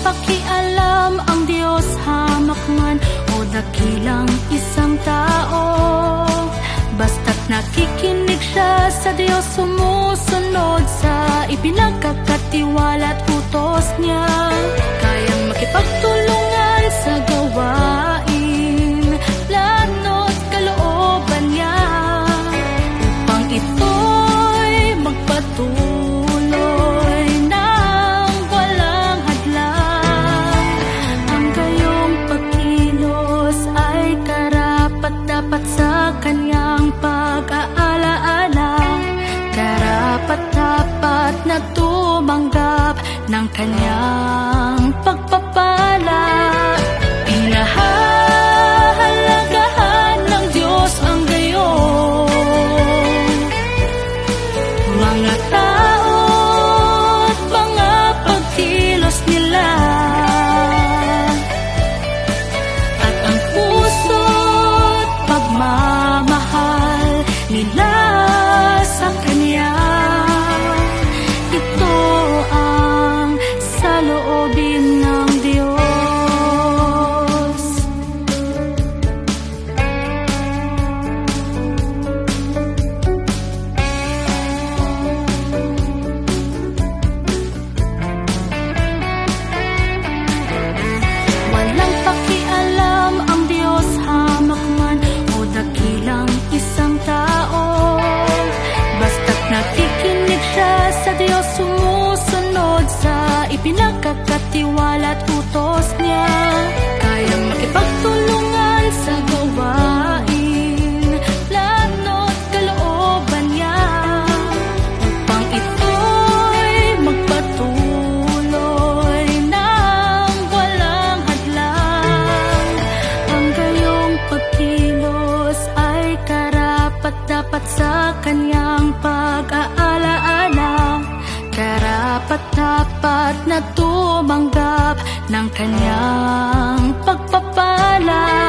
Pakialam ang Diyos hamak man o dakilang isang tao. Basta't nakikinig siya sa Diyos sumusunod sa ipinagkakatiwala't utos niya. kanyang pagpapala kumikilos ay karapat dapat sa kanyang pag-aalaala Karapat dapat na tumanggap ng kanyang pagpapala.